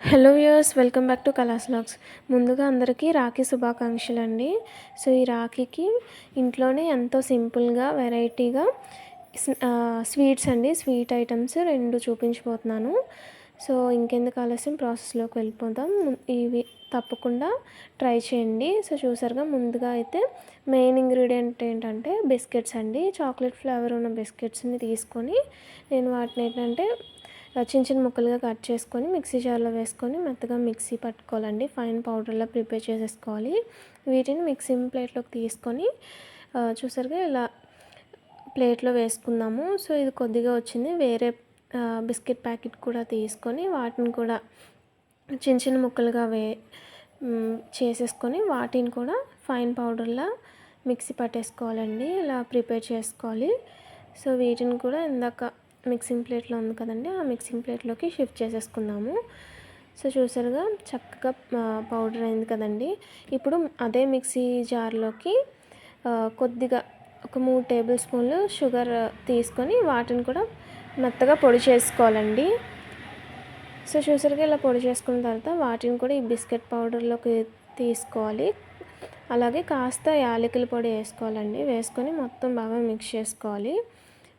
Hello viewers welcome back to Kala's logs ముందుగా అందరికీ రాఖీ శుభాకాంక్షలు అండి సో ఈ రాఖీకి ఇంట్లోనే ఎంతో సింపుల్గా వెరైటీగా స్వీట్స్ అండి. స్వీట్ ఐటమ్స్ రెండు చూపించబోతున్నాను. సో ఇంకెందుకు ఆలస్యం? ప్రాసెస్లోకి వెళ్ళిపోతాం ఇవి తప్పకుండా ట్రై చేయండి. సో చూసారుగా ముందుగా అయితే మెయిన్ ఇంగ్రీడియంట్ ఏంటంటే బిస్కెట్స్ అండి. చాక్లెట్ ఫ్లేవర్ ఉన్న బిస్కెట్స్ని తీసుకొని నేను వాటిని ఏంటంటే చిన్న చిన్న ముక్కలుగా కట్ చేసుకొని మిక్సీ జార్లో వేసుకొని మెత్తగా మిక్సీ పట్టుకోవాలండి. ఫైన్ పౌడర్లా ప్రిపేర్ చేసేసుకోవాలి. వీటిని మిక్సింగ్ ప్లేట్లోకి తీసుకొని చూసారుగా ఇలా ప్లేట్లో వేసుకుందాము. సో ఇది కొద్దిగా వచ్చింది. వేరే బిస్కెట్ ప్యాకెట్ కూడా తీసుకొని వాటిని కూడా చిన్న చిన్న ముక్కలుగా వే చేసేసుకొని వాటిని కూడా ఫైన్ పౌడర్లా మిక్సీ పట్టేసుకోవాలండి. ఇలా ప్రిపేర్ చేసుకోవాలి. సో వీటిని కూడా ఇందాక మిక్సింగ్ ప్లేట్లో ఉంది కదండి ఆ మిక్సింగ్ ప్లేట్లోకి షిఫ్ట్ చేసేసుకుందాము. సో చూసారుగా చక్కగా పౌడర్ అయింది కదండి. ఇప్పుడు అదే మిక్సీ జార్లోకి కొద్దిగా ఒక మూడు టేబుల్ స్పూన్లు షుగర్ తీసుకొని వాటిని కూడా మెత్తగా పొడి చేసుకోవాలండి. సో చూసారుగా ఇలా పొడి చేసుకున్న తర్వాత వాటిని కూడా ఈ బిస్కెట్ పౌడర్లోకి తీసుకోవాలి. అలాగే కాస్త యాలకుల పొడి వేసుకోవాలండి. వేసుకొని మొత్తం బాగా మిక్స్ చేసుకోవాలి.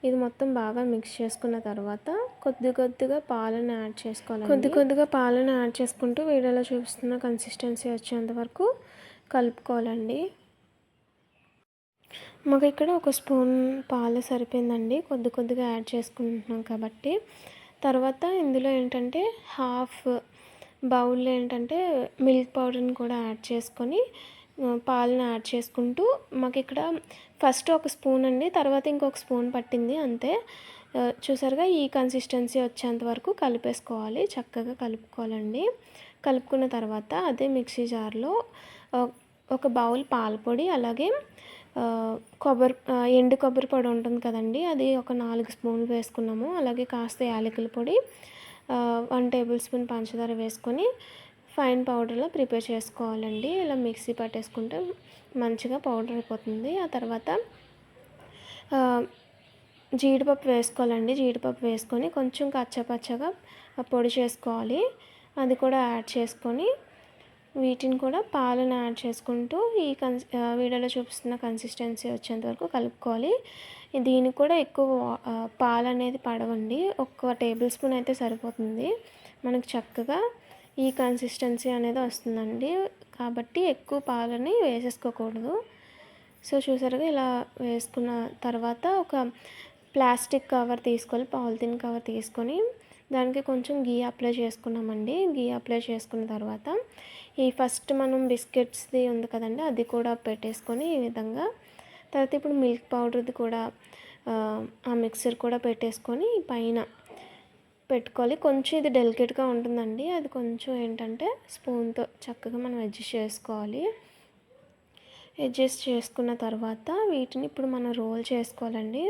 ఇది మొత్తం బాగా మిక్స్ చేసుకున్న తర్వాత కొద్ది కొద్దిగా పాలను యాడ్ చేసుకోవాలి కొద్ది కొద్దిగా పాలను యాడ్ చేసుకుంటూ వీడియోలో చూపిస్తున్న కన్సిస్టెన్సీ వచ్చేంత వరకు కలుపుకోవాలండి. మాకు ఇక్కడ ఒక స్పూన్ పాలు సరిపోయిందండి. కొద్ది కొద్దిగా యాడ్ చేసుకుంటున్నాం కాబట్టి. తర్వాత ఇందులో ఏంటంటే హాఫ్ బౌల్ ఏంటంటే మిల్క్ పౌడర్ని కూడా యాడ్ చేసుకొని పాలను యాడ్ చేసుకుంటూ మాకు ఇక్కడ ఫస్ట్ ఒక స్పూన్ అండి తర్వాత ఇంకొక స్పూన్ పట్టింది అంతే. చూసారుగా ఈ కన్సిస్టెన్సీ వచ్చేంత వరకు కలిపేసుకోవాలి చక్కగా కలుపుకోవాలండి. కలుపుకున్న తర్వాత అదే మిక్సీ జార్లో ఒక బౌల్ పాలపొడి అలాగే కొబ్బరి ఎండు కొబ్బరి పొడి ఉంటుంది కదండి అది ఒక నాలుగు స్పూన్లు వేసుకున్నాము. అలాగే కాస్త యాలకుల పొడి వన్ టేబుల్ స్పూన్ పంచదార వేసుకొని ఫైన్ పౌడర్లో ప్రిపేర్ చేసుకోవాలండి. ఇలా మిక్సీ పట్టేసుకుంటే మంచిగా పౌడర్ అయిపోతుంది. ఆ తర్వాత జీడిపప్పు వేసుకోవాలండి. జీడిపప్పు వేసుకొని కొంచెం కచ్చపచ్చగా పొడి చేసుకోవాలి. అది కూడా యాడ్ చేసుకొని వీటిని కూడా పాలను యాడ్ చేసుకుంటూ ఈ కన్స్ వీడియోలో చూపిస్తున్న కన్సిస్టెన్సీ వచ్చేంత వరకు కలుపుకోవాలి. దీనికి కూడా ఎక్కువ పాలు అనేది పడవండి. ఒక్క టేబుల్ స్పూన్ అయితే సరిపోతుంది. మనకు చక్కగా ఈ కన్సిస్టెన్సీ అనేది వస్తుందండి. కాబట్టి ఎక్కువ పాలని వేసేసుకోకూడదు. సో చూసారుగా ఇలా వేసుకున్న తర్వాత ఒక ప్లాస్టిక్ కవర్ తీసుకొని పాలిథిన్ కవర్ తీసుకొని దానికి కొంచెం గీ అప్లై చేసుకున్నామండి. గీ అప్లై చేసుకున్న తర్వాత ఈ ఫస్ట్ మనం బిస్కెట్స్ది ఉంది కదండి అది కూడా పెట్టేసుకొని ఈ విధంగా తర్వాత ఇప్పుడు మిల్క్ పౌడర్ది కూడా ఆ మిక్సర్ కూడా పెట్టేసుకొని పైన పెట్టుకోవాలి. కొంచెం ఇది డెలికేట్గా ఉంటుందండి. అది కొంచెం ఏంటంటే స్పూన్తో చక్కగా మనం అడ్జస్ట్ చేసుకోవాలి. అడ్జస్ట్ చేసుకున్న తర్వాత వీటిని ఇప్పుడు మనం రోల్ చేసుకోవాలండి.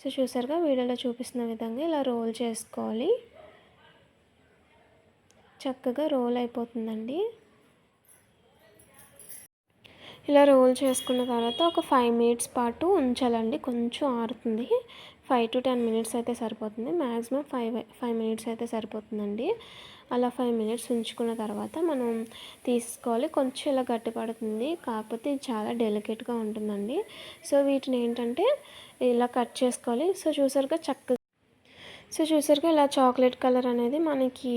సో చూసారుగా వీడియోలో చూపిస్తున్న విధంగా ఇలా రోల్ చేసుకోవాలి. చక్కగా రోల్ అయిపోతుందండి. ఇలా రోల్ చేసుకున్న తర్వాత ఒక ఫైవ్ మినిట్స్ పాటు ఉంచాలండి. కొంచెం ఆరుతుంది. ఫైవ్ టు టెన్ మినిట్స్ అయితే సరిపోతుంది. మ్యాక్సిమం ఫైవ్ ఫైవ్ మినిట్స్ అయితే సరిపోతుందండి. అలా ఫైవ్ మినిట్స్ ఉంచుకున్న తర్వాత మనం తీసుకోవాలి. కొంచెం ఇలా గట్టి పడుతుంది. కాకపోతే ఇది చాలా డెలికేట్గా ఉంటుందండి. సో వీటిని ఏంటంటే ఇలా కట్ చేసుకోవాలి. సో చూసారుగా చక్కగా సో చూసారుగా ఇలా చాక్లెట్ కలర్ అనేది మనకి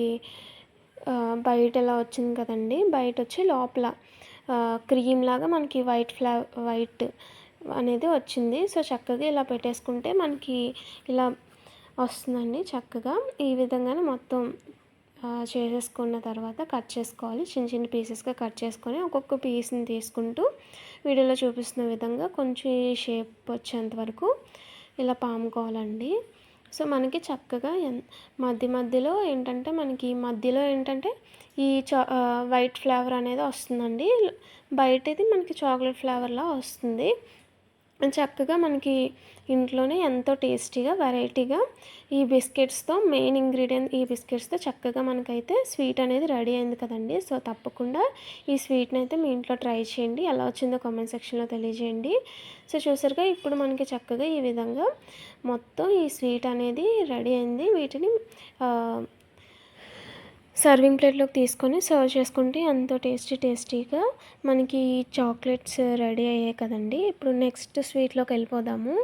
బయట ఎలా వచ్చింది కదండి. బయట వచ్చి లోపల క్రీమ్ లాగా మనకి వైట్ ఫ్లా వైట్ అనేది వచ్చింది. సో చక్కగా ఇలా పెట్టేసుకుంటే మనకి ఇలా వస్తుందండి చక్కగా. ఈ విధంగానే మొత్తం చేసేసుకున్న తర్వాత కట్ చేసుకోవాలి. చిన్న చిన్న పీసెస్గా కట్ చేసుకొని ఒక్కొక్క పీస్ని తీసుకుంటూ వీడియోలో చూపిస్తున్న విధంగా కొంచెం షేప్ వచ్చేంత వరకు ఇలా పాముకోవాలండి. సో మనకి చక్కగా మధ్య మధ్యలో ఏంటంటే మనకి మధ్యలో ఏంటంటే ఈ చా వైట్ ఫ్లేవర్ అనేది వస్తుందండి. బయటది మనకి చాక్లెట్ ఫ్లేవర్లా వస్తుంది. చక్కగా మనకి ఇంట్లోనే ఎంతో టేస్టీగా వెరైటీగా ఈ బిస్కెట్స్తో మెయిన్ ఇంగ్రీడియంట్ ఈ బిస్కెట్స్తో చక్కగా మనకైతే స్వీట్ అనేది రెడీ అయింది కదండి. సో తప్పకుండా ఈ స్వీట్ని అయితే మీ ఇంట్లో ట్రై చేయండి. ఎలా వచ్చిందో కామెంట్ సెక్షన్లో తెలియజేయండి. సో చూసారుగా ఇప్పుడు మనకి చక్కగా ఈ విధంగా మొత్తం ఈ స్వీట్ అనేది రెడీ అయింది. వీటిని సర్వింగ్ ప్లేట్లోకి తీసుకొని సర్వ్ చేసుకుంటే ఎంతో టేస్టీ టేస్టీగా మనకి చాక్లెట్స్ రెడీ అయ్యాయి కదండి. ఇప్పుడు నెక్స్ట్ స్వీట్లోకి వెళ్ళిపోదాము.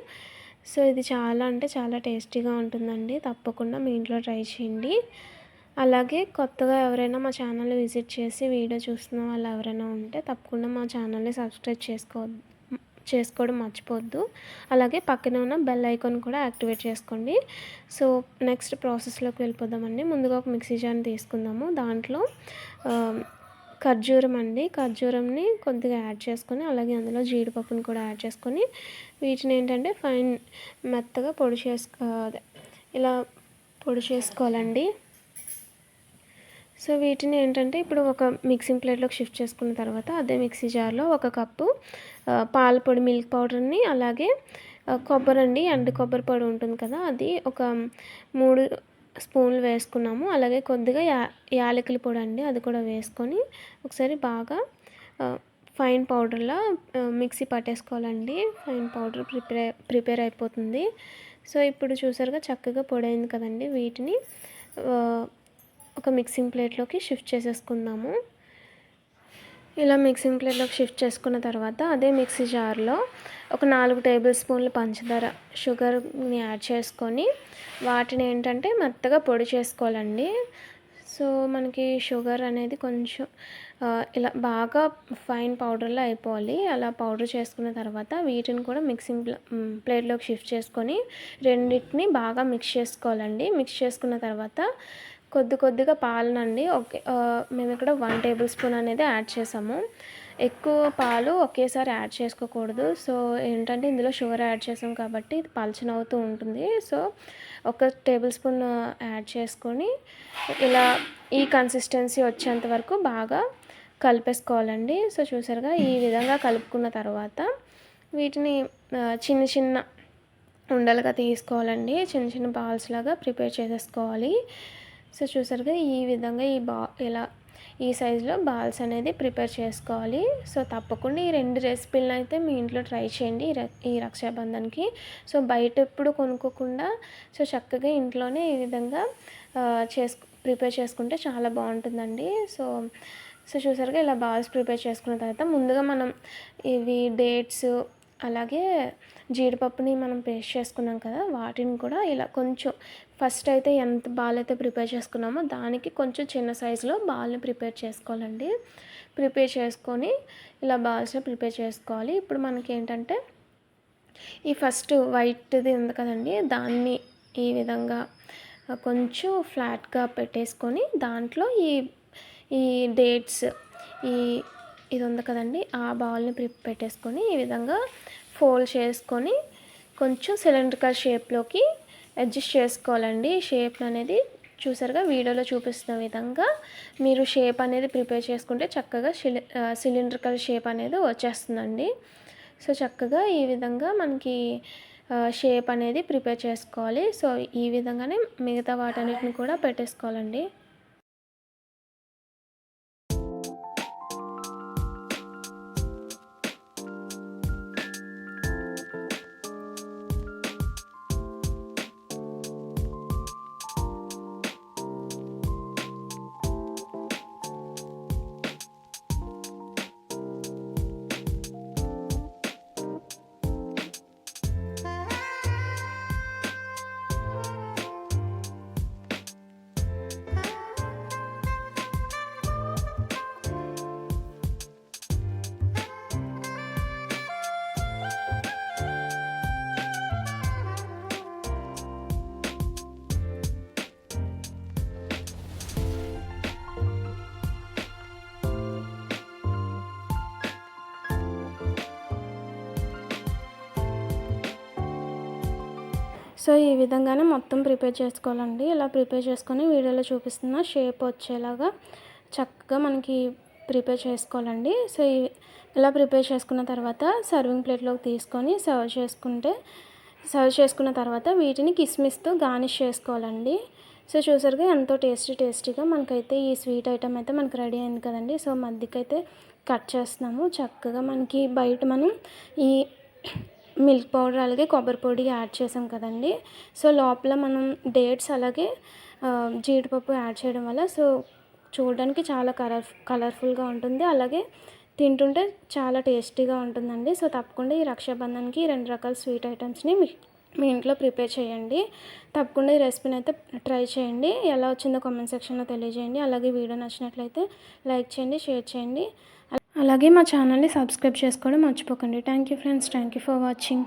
సో ఇది చాలా అంటే చాలా టేస్టీగా ఉంటుందండి. తప్పకుండా మీ ఇంట్లో ట్రై చేయండి. అలాగే కొత్తగా ఎవరైనా మా ఛానల్ విజిట్ చేసి వీడియో చూస్తున్న వాళ్ళు ఎవరైనా ఉంటే తప్పకుండా మా ఛానల్ని సబ్స్క్రైబ్ చేసుకోవద్దు. చేసుకోవడం మర్చిపోవద్దు. అలాగే పక్కన ఉన్న బెల్ ఐకాన్ కూడా యాక్టివేట్ చేసుకోండి. సో నెక్స్ట్ ప్రాసెస్లోకి వెళ్ళిపోదామండి. ముందుగా ఒక మిక్సీ జార్ని తీసుకుందాము. దాంట్లో ఖర్జూరం అండి. ఖర్జూరంని కొద్దిగా యాడ్ చేసుకొని అలాగే అందులో జీడిపప్పుని కూడా యాడ్ చేసుకొని వీటిని ఏంటంటే ఫైన్ మెత్తగా పొడి చేసుకో ఇలా పొడి చేసుకోవాలండి. సో వీటిని ఏంటంటే ఇప్పుడు ఒక మిక్సింగ్ ప్లేట్లోకి షిఫ్ట్ చేసుకున్న తర్వాత అదే మిక్సీ జార్లో ఒక కప్పు పాల పొడి మిల్క్ పౌడర్ని అలాగే కొబ్బరి అండి ఎండు కొబ్బరి పొడి ఉంటుంది కదా అది ఒక మూడు స్పూన్లు వేసుకున్నాము. అలాగే కొద్దిగా యా యాలకుల పొడి అండి అది కూడా వేసుకొని ఒకసారి బాగా ఫైన్ పౌడర్లా మిక్సీ పట్టేసుకోవాలండి. ఫైన్ పౌడర్ ప్రిపేర్ ప్రిపేర్ అయిపోతుంది. సో ఇప్పుడు చూసారుగా చక్కగా పొడి అయింది కదండి వీటిని. ఒక మిక్సింగ్ ప్లేట్లోకి షిఫ్ట్ చేసేసుకుందాము. ఇలా మిక్సింగ్ ప్లేట్లోకి షిఫ్ట్ చేసుకున్న తర్వాత అదే మిక్సీ జార్లో ఒక నాలుగు టేబుల్ స్పూన్లు పంచదార షుగర్ని యాడ్ చేసుకొని వాటిని ఏంటంటే మెత్తగా పొడి చేసుకోవాలండి. సో మనకి షుగర్ అనేది కొంచెం ఇలా బాగా ఫైన్ పౌడర్లో అయిపోవాలి. అలా పౌడర్ చేసుకున్న తర్వాత వీటిని కూడా మిక్సింగ్ ప్లేట్లోకి షిఫ్ట్ చేసుకొని రెండింటిని బాగా మిక్స్ చేసుకోవాలండి. మిక్స్ చేసుకున్న తర్వాత కొద్ది కొద్దిగా పాలనండి. ఓకే మేము ఇక్కడ వన్ టేబుల్ స్పూన్ అనేది యాడ్ చేసాము. ఎక్కువ పాలు ఒకేసారి యాడ్ చేసుకోకూడదు. సో ఏంటంటే ఇందులో షుగర్ యాడ్ చేసాం కాబట్టి ఇది పలచన అవుతూ ఉంటుంది. సో ఒక టేబుల్ స్పూన్ యాడ్ చేసుకొని ఇలా ఈ కన్సిస్టెన్సీ వచ్చేంత వరకు బాగా కలిపేసుకోవాలండి. సో చూసారుగా ఈ విధంగా కలుపుకున్న తర్వాత వీటిని చిన్న చిన్న ఉండలుగా తీసుకోవాలండి. చిన్న చిన్న బాల్స్ లాగా ప్రిపేర్ చేసేసుకోవాలి. సో చూసారుగా ఈ విధంగా ఈ బా ఇలా ఈ సైజులో బాల్స్ అనేది ప్రిపేర్ చేసుకోవాలి. సో తప్పకుండా ఈ రెండు రెసిపీలను అయితే మీ ఇంట్లో ట్రై చేయండి ఈ రక్షాబంధన్కి. సో బయట ఎప్పుడు కొనుక్కోకుండా సో చక్కగా ఇంట్లోనే ఈ విధంగా చేసుకు ప్రిపేర్ చేసుకుంటే చాలా బాగుంటుందండి. సో సో చూసారుగా ఇలా బాల్స్ ప్రిపేర్ చేసుకున్న తర్వాత ముందుగా మనం ఇవి డేట్స్ అలాగే జీడిపప్పుని మనం పేస్ట్ చేసుకున్నాం కదా వాటిని కూడా ఇలా కొంచెం ఫస్ట్ అయితే ఎంత బాల్ అయితే ప్రిపేర్ చేసుకున్నామో దానికి కొంచెం చిన్న సైజులో బాల్ని ప్రిపేర్ చేసుకోవాలండి. ప్రిపేర్ చేసుకొని ఇలా బాల్స్ని ప్రిపేర్ చేసుకోవాలి. ఇప్పుడు మనకి ఏంటంటే ఈ ఫస్ట్ వైట్ది ఉంది కదండి దాన్ని ఈ విధంగా కొంచెం ఫ్లాట్గా పెట్టేసుకొని దాంట్లో ఈ ఈ డేట్స్ ఈ ఇది ఉంది కదండి. ఆ బాల్ని ప్రి పెట్టేసుకొని ఈ విధంగా ఫోల్డ్ చేసుకొని కొంచెం సిలిండ్రికల్ షేప్లోకి అడ్జస్ట్ చేసుకోవాలండి. షేప్ అనేది చూసారుగా వీడియోలో చూపిస్తున్న విధంగా మీరు షేప్ అనేది ప్రిపేర్ చేసుకుంటే చక్కగా సిలిండ్రికల్ షేప్ అనేది వచ్చేస్తుందండి. సో చక్కగా ఈ విధంగా మనకి షేప్ అనేది ప్రిపేర్ చేసుకోవాలి. సో ఈ విధంగానే మిగతా వాటన్నిటిని కూడా పెట్టేసుకోవాలండి. సో ఈ విధంగానే మొత్తం ప్రిపేర్ చేసుకోవాలండి. ఇలా ప్రిపేర్ చేసుకొని వీడియోలో చూపిస్తున్న షేప్ వచ్చేలాగా చక్కగా మనకి ప్రిపేర్ చేసుకోవాలండి. సో ఇలా ప్రిపేర్ చేసుకున్న తర్వాత సర్వింగ్ ప్లేట్లోకి తీసుకొని సర్వ్ చేసుకుంటే సర్వ్ చేసుకున్న తర్వాత వీటిని కిస్మిస్తో గార్నిష్ చేసుకోవాలండి. సో చూసారుగా ఎంతో టేస్టీ టేస్టీగా మనకైతే ఈ స్వీట్ ఐటమ్ అయితే మనకు రెడీ అయింది కదండి. సో మధ్యకైతే కట్ చేస్తున్నాము. చక్కగా మనకి బయట మనం ఈ మిల్క్ పౌడర్ అలాగే కొబ్బరి పొడి యాడ్ చేసాం కదండి. సో లోపల మనం డేట్స్ అలాగే జీడిపప్పు యాడ్ చేయడం వల్ల సో చూడడానికి చాలా కలర్ కలర్ఫుల్గా ఉంటుంది. అలాగే తింటుంటే చాలా టేస్టీగా ఉంటుందండి. సో తప్పకుండా ఈ రక్షాబంధన్కి రెండు రకాల స్వీట్ ఐటమ్స్ని మీ మీ ఇంట్లో ప్రిపేర్ చేయండి. తప్పకుండా ఈ రెసిపీని అయితే ట్రై చేయండి. ఎలా వచ్చిందో కామెంట్ సెక్షన్లో తెలియజేయండి. అలాగే వీడియో నచ్చినట్లయితే లైక్ చేయండి షేర్ చేయండి. అలాగే మా ఛానల్ని సబ్స్క్రైబ్ చేసుకోవడం మర్చిపోకండి. Thank you friends. Thank you for watching.